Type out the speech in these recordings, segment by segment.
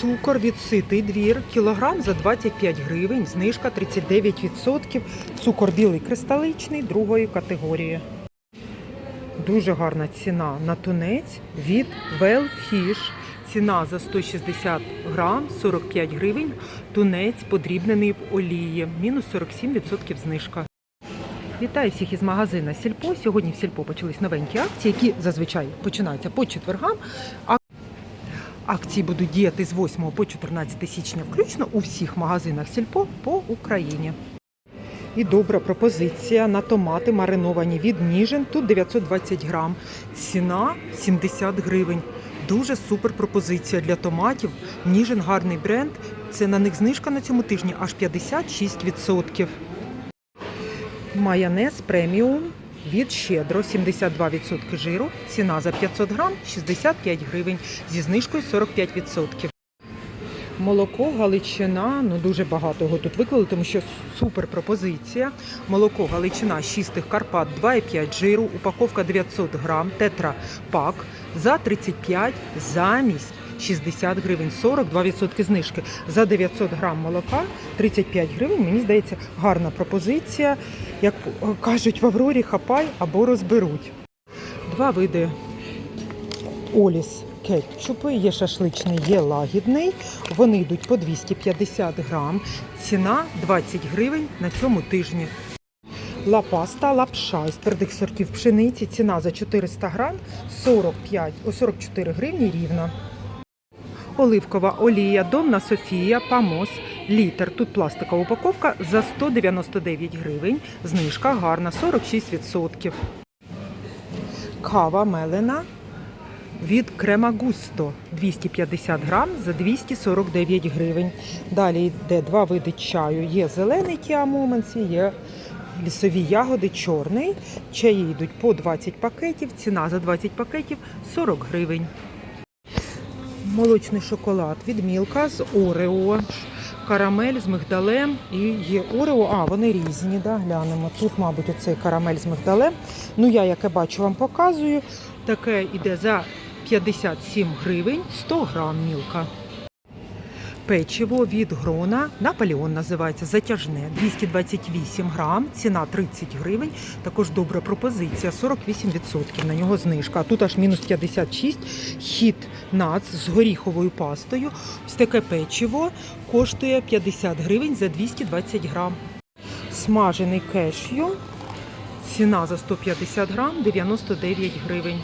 Цукор від ситий двір, кілограм за 25 гривень, знижка 39%. Цукор білий кристаличний другої категорії. Дуже гарна ціна на тунець від Wellfish. Ціна за 160 грам 45 гривень. Тунець подрібнений в олії. Мінус 47% знижка. Вітаю всіх із магазина Сільпо. Сьогодні в Сільпо почались новенькі акції, які зазвичай починаються по четвергам. Акції будуть діяти з 8 по 14 січня включно у всіх магазинах Сільпо по Україні. І добра пропозиція на томати мариновані від Ніжин. Тут 920 грам. Ціна 70 гривень. Дуже супер пропозиція для томатів. Ніжин гарний бренд. Це на них знижка на цьому тижні аж 56%. Майонез преміум від щедро 72% жиру. Ціна за 500 грам 65 гривень зі знижкою 45%. Молоко Галичина, ну дуже багато його тут виклали, тому що супер пропозиція. Молоко Галичина чистих Карпат 2,5 жиру, упаковка 900 грам, тетра пак за 35 замість 60 гривень, 42% знижки. За 900 грам молока 35 гривень. Мені здається, гарна пропозиція. Як кажуть в Аврорі, хапай або розберуть. Два види Оліс кетчупи, є шашличний, є лагідний. Вони йдуть по 250 грам. Ціна 20 гривень на цьому тижні. Лапаста, лапша із твердих сортів пшениці. Ціна за 400 грам 45, о, 44 гривні рівно. Оливкова олія, Донна Софія, Памос, літр. Тут пластикова упаковка за 199 гривень. Знижка гарна, 46%. Кава мелена від Крема Густо 250 грам за 249 гривень. Далі йде два види чаю. Є зелений тіамоменці, є лісові ягоди чорний. Чаї йдуть по 20 пакетів. Ціна за 20 пакетів 40 гривень. Молочний шоколад від Мілка з Орео. Карамель з мигдалем і є Орео. А, вони різні, да, глянемо. Тут, мабуть, оцей карамель з мигдалем. Ну, я, яке бачу, вам показую. Таке йде за 57 гривень 100 грам мілка. Печиво від грона Наполеон називається затяжне 228 грам, ціна 30 гривень. Також добра пропозиція, 48% на нього знижка. А тут аж мінус 56. Хіт нац з горіховою пастою. Ось таке печиво коштує 50 гривень за 220 грам. Смажений кешю. Ціна за 150 грам 99 гривень.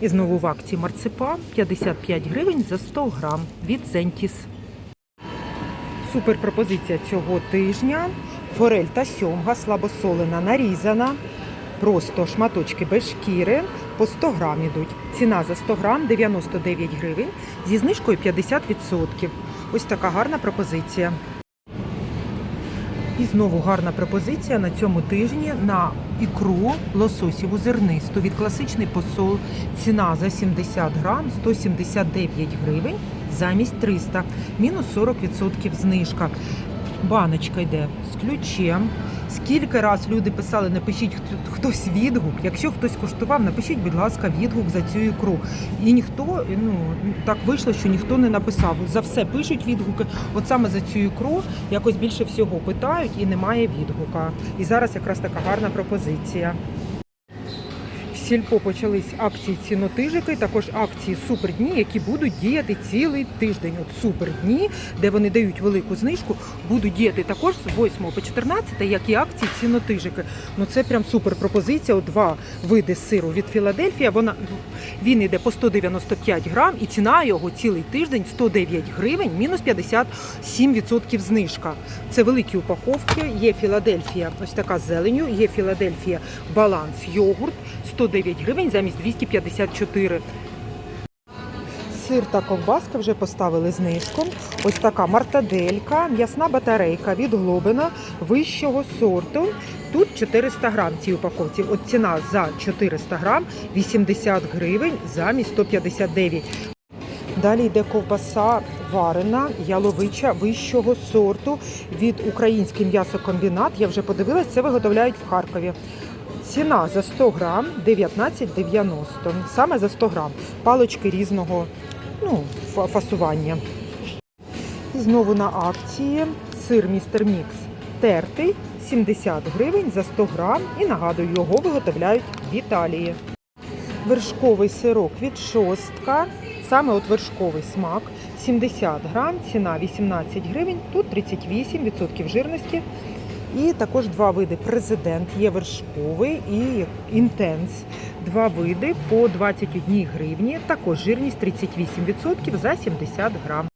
І знову в акції марципан 55 гривень за 100 грам від Зентіс. Супер пропозиція цього тижня. Форель та сьомга слабосолена нарізана. Просто шматочки без шкіри по 100 грам ідуть. Ціна за 100 грам 99 гривень зі знижкою 50%. Ось така гарна пропозиція. І знову гарна пропозиція на цьому тижні на ікру лососіву зернисту від класичний посол. Ціна за 70 грам 179 гривень замість 300, мінус 40% знижка. Баночка йде з ключем. Скільки раз люди писали, напишіть хто- хтось відгук. Якщо хтось коштував, напишіть, будь ласка, відгук за цю ікру. І ніхто, ну так вийшло, що ніхто не написав. За все пишуть відгуки. От саме за цю ікру якось більше всього питають і немає відгука. І зараз якраз така гарна пропозиція. Сільпо почались акції цінотижики, також акції супердні, які будуть діяти цілий тиждень. От супердні, де вони дають велику знижку, будуть діяти також з 8 по 14, як і акції цінотижики. Ну це прям супер пропозиція. От Два види сиру від Філадельфія. Вона він йде по 195 грам, і ціна його цілий тиждень 109 гривень, мінус 57% знижка. Це великі упаковки. Є Філадельфія, ось така з зеленю, є Філадельфія баланс йогурт 109 гривень замість 254. Сир та ковбаска вже поставили знижком. Ось така мартаделька, м'ясна батарейка від Глобина вищого сорту. Тут 400 грам цій упаковці. От ціна за 400 грам 80 гривень замість 159. Далі йде ковбаса варена, яловича вищого сорту від український м'ясокомбінат. Я вже подивилась, це виготовляють в Харкові. Ціна за 100 грам 19,90. Саме за 100 грам. Палочки різного ну, фа- фасування. Знову на акції сир Містер Мікс тертий 70 гривень за 100 грам. І нагадую, його виготовляють в Італії. Вершковий сирок від шостка. Саме от вершковий смак 70 грам, ціна 18 гривень, тут 38% жирності. І також два види президент є вершковий і інтенс. Два види по 21 гривні. Також жирність 38% за 70 грам.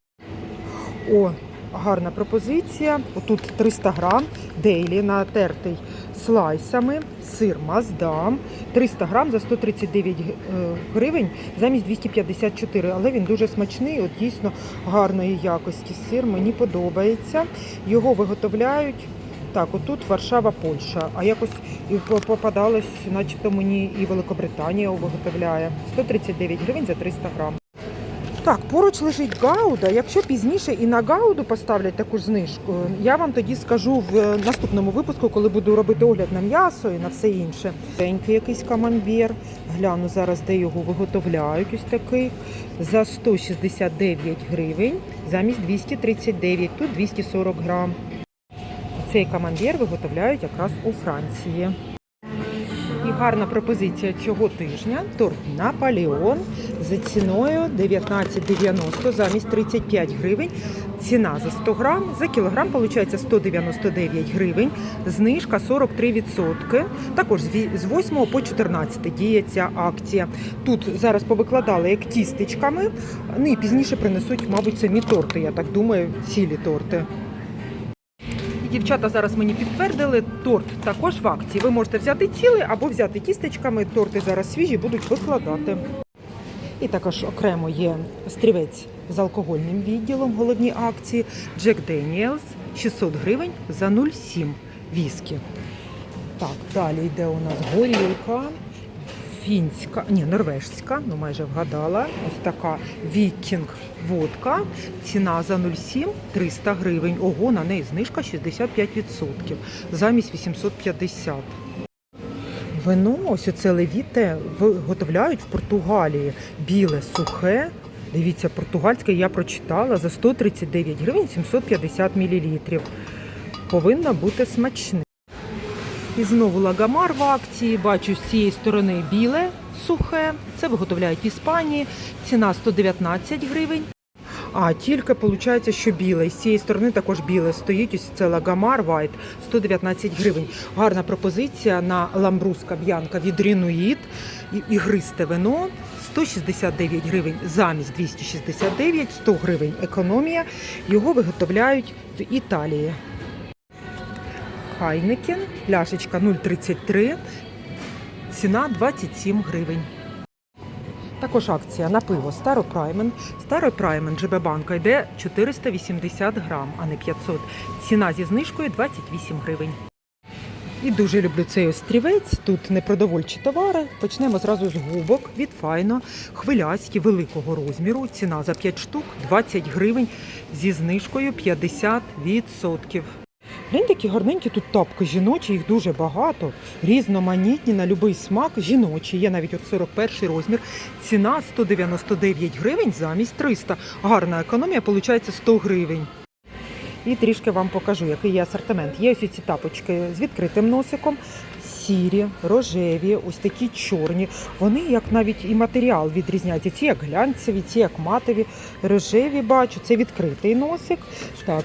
О, гарна пропозиція. Отут 300 грам дейлі натертий слайсами, сир маздам. 300 грам за 139 г- е, гривень замість 254, але він дуже смачний, от дійсно гарної якості сир. Мені подобається. Його виготовляють. Так, отут Варшава, Польща. А якось попадалось, начебто мені і Великобританія виготовляє. 139 гривень за 300 грам. Так, поруч лежить гауда. Якщо пізніше і на гауду поставлять таку ж знижку, я вам тоді скажу в е, наступному випуску, коли буду робити огляд на м'ясо і на все інше. Тенький якийсь камамбір. Гляну зараз, де його виготовляють. Ось такий за 169 гривень замість 239, тут 240 грам. Цей камамбір виготовляють якраз у Франції. І гарна пропозиція цього тижня торт Наполеон за ціною 19,90 замість 35 гривень. Ціна за 100 грам. За кілограм виходить 199 гривень. Знижка 43%. Також з з 8 по 14 діє ця акція. Тут зараз повикладали як тістечками. Ну і пізніше принесуть, мабуть, самі торти. Я так думаю, цілі торти. Дівчата зараз мені підтвердили, торт також в акції. Ви можете взяти цілий або взяти кістечками. Торти зараз свіжі будуть викладати. І також окремо є стрівець з алкогольним відділом. Головні акції Джек Деніелс 600 гривень за 0,7 віскі. Так, далі йде у нас горілка. Фінська, ні, норвежська, ну майже вгадала. Ось така вікінг водка. Ціна за 0,7 300 гривень. Ого, на неї знижка 65%, замість 850. Вино, ось оце левіте, виготовляють в Португалії. Біле, сухе. Дивіться, португальське я прочитала за 139 гривень 750 мл. Повинно бути смачне. І знову лагамар в акції. Бачу з цієї сторони біле, сухе. Це виготовляють Іспанії. Ціна 119 гривень. А тільки виходить, що біле. З цієї сторони також біле стоїть. Ось це лагамар White 119 гривень. Гарна пропозиція на ламбруска б'янка від Рінуїд. Ігристе вино 169 гривень замість 269, 100 гривень економія. Його виготовляють в Італії. Хайнекен, пляшечка 0,33, ціна 27 гривень. Також акція на пиво Старопраймен. Старопраймен ЖБ банка йде 480 грам, а не 500. Ціна зі знижкою 28 гривень. І дуже люблю цей острівець. Тут непродовольчі товари. Почнемо зразу з губок від файно. Хвиляські великого розміру. Ціна за 5 штук 20 гривень зі знижкою 50%. Глянь, такі гарненькі тут тапки жіночі, їх дуже багато, різноманітні на будь-який смак. Жіночі, є навіть от 41 розмір. Ціна 199 гривень замість 300. Гарна економія, виходить 100 гривень. І трішки вам покажу, який є асортимент. Є ось ці тапочки з відкритим носиком, сірі, рожеві, ось такі чорні. Вони як навіть і матеріал відрізняються. Ці як глянцеві, ці як матові, рожеві бачу. Це відкритий носик. Так,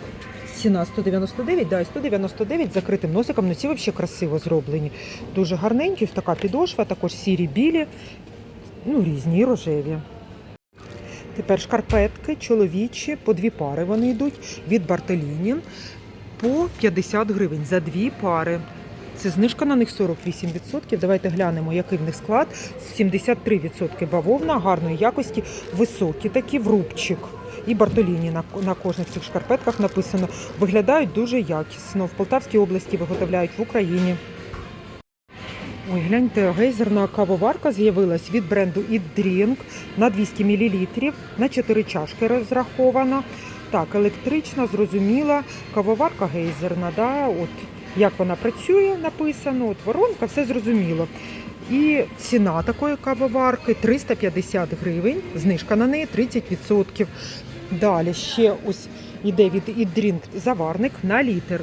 ціна 199, да, і 199 з закритим носиком. Ну ці взагалі красиво зроблені. Дуже гарненькі, ось така підошва, також сірі білі, ну різні рожеві. Тепер шкарпетки чоловічі, по дві пари вони йдуть від Бартоліні по 50 гривень за дві пари. Це знижка на них 48%. Давайте глянемо, який в них склад. 73% бавовна, гарної якості, високі такі в рубчик. І Бартоліні на, на кожних цих шкарпетках написано. Виглядають дуже якісно. В Полтавській області виготовляють в Україні. Ой, гляньте, гейзерна кавоварка з'явилась від бренду Eat Drink на 200 мл, на 4 чашки розрахована. Так, електрична, зрозуміла. Кавоварка гейзерна, да, от як вона працює, написано, от воронка, все зрозуміло. І ціна такої кавоварки 350 гривень, знижка на неї 30%. Далі ще ось іде від ідрінк заварник на літр.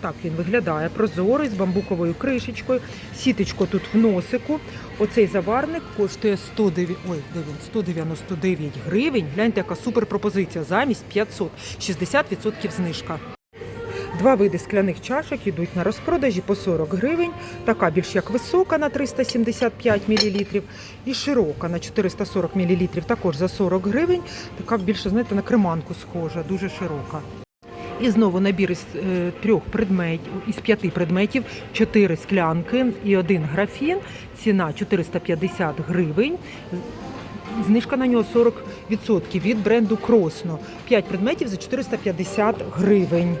Так він виглядає прозорий з бамбуковою кришечкою. Сіточко тут в носику. Оцей заварник коштує 109, ой, де він? 199 гривень. Гляньте, яка супер пропозиція. Замість 500. 60% знижка. Два види скляних чашок йдуть на розпродажі по 40 гривень. Така більш як висока на 375 мл і широка на 440 мл також за 40 гривень. Така більше, знаєте, на креманку схожа, дуже широка. І знову набір із е, трьох предметів, із п'яти предметів, чотири склянки і один графін. Ціна 450 гривень. Знижка на нього 40% від бренду Кросно. 5 предметів за 450 гривень.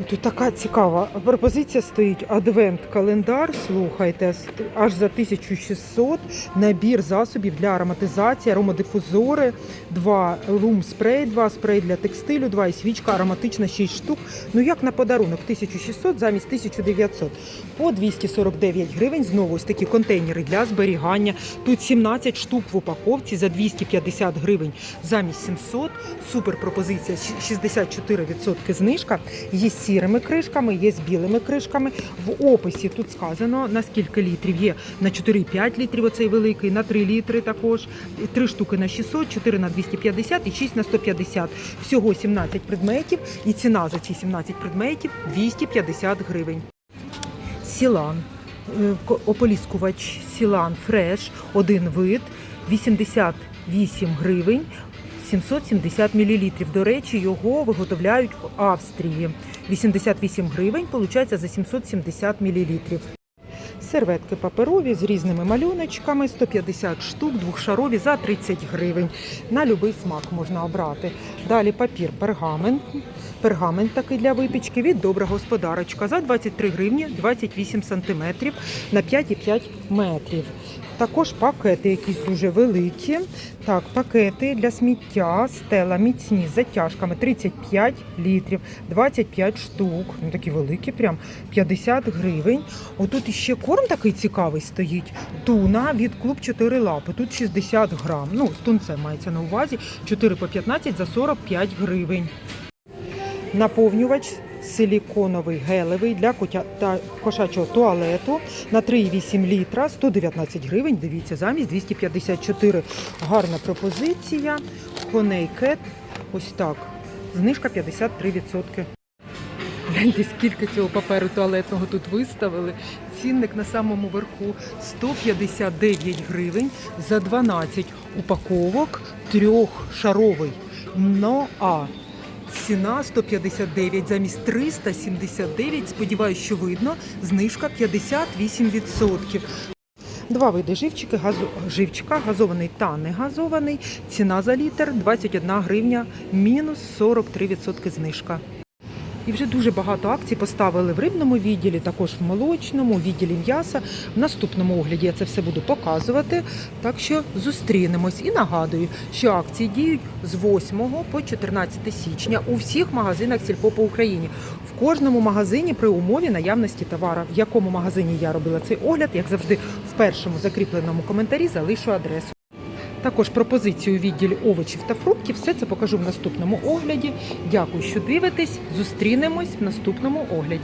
І Тут така цікава пропозиція стоїть. Адвент-календар. Слухайте, аж за 1600 набір засобів для ароматизації, аромадифузори, два лум спрей, два спрей для текстилю, два і свічка ароматична 6 штук. Ну як на подарунок 1600 замість 1900. По 249 гривень. Знову ось такі контейнери для зберігання. Тут 17 штук в упаковці за 250 гривень замість 700. Супер пропозиція 64% знижка. Є сірими кришками, є з білими кришками. В описі тут сказано на скільки літрів є на 4,5 літрів. Оцей великий, на 3 літри також. Три штуки на 600, 4 на 250 і 6 на 150. Всього 17 предметів. І ціна за ці 17 предметів 250 гривень. Сілан. Е, Ополіскувач Сілан Фреш, один вид, 88 гривень, 770 мл. До речі, його виготовляють в Австрії. 88 гривень, виходить, за 770 мл. Серветки паперові з різними малюночками, 150 штук, двохшарові за 30 гривень. На будь-який смак можна обрати. Далі папір пергамент. Пергамент такий для випічки від добра господарочка за 23 гривні 28 сантиметрів на 5,5 метрів. Також пакети якісь дуже великі. Так, пакети для сміття, стела міцні з затяжками 35 літрів, 25 штук. Ну такі великі, прям 50 гривень. Отут іще корм такий цікавий стоїть. Туна від клуб 4 лапи. Тут 60 грам. Ну, з тунцем мається на увазі. 4 по 15 за 45 гривень. Наповнювач силіконовий гелевий для котя та кошачого туалету на 3,8 літра 119 гривень. Дивіться, замість 254. Гарна пропозиція. Коней кет. Ось так. Знижка 53%. Гляньте, скільки цього паперу туалетного тут виставили. Цінник на самому верху 159 гривень за 12 упаковок трьохшаровий. Ноа. Ціна 159 замість 379. Сподіваюсь, що видно. Знижка 58%. Два види живчики, газу... живчика, газований та негазований. Ціна за літр 21 гривня, мінус 43% знижка. І вже дуже багато акцій поставили в рибному відділі, також в молочному, відділі м'яса. В наступному огляді я це все буду показувати. Так що зустрінемось і нагадую, що акції діють з 8 по 14 січня у всіх магазинах Сільпо по Україні. В кожному магазині при умові наявності товара. В якому магазині я робила цей огляд, як завжди, в першому закріпленому коментарі залишу адресу. Також пропозицію у овочів та фруктів. Все це покажу в наступному огляді. Дякую, що дивитесь. Зустрінемось в наступному огляді.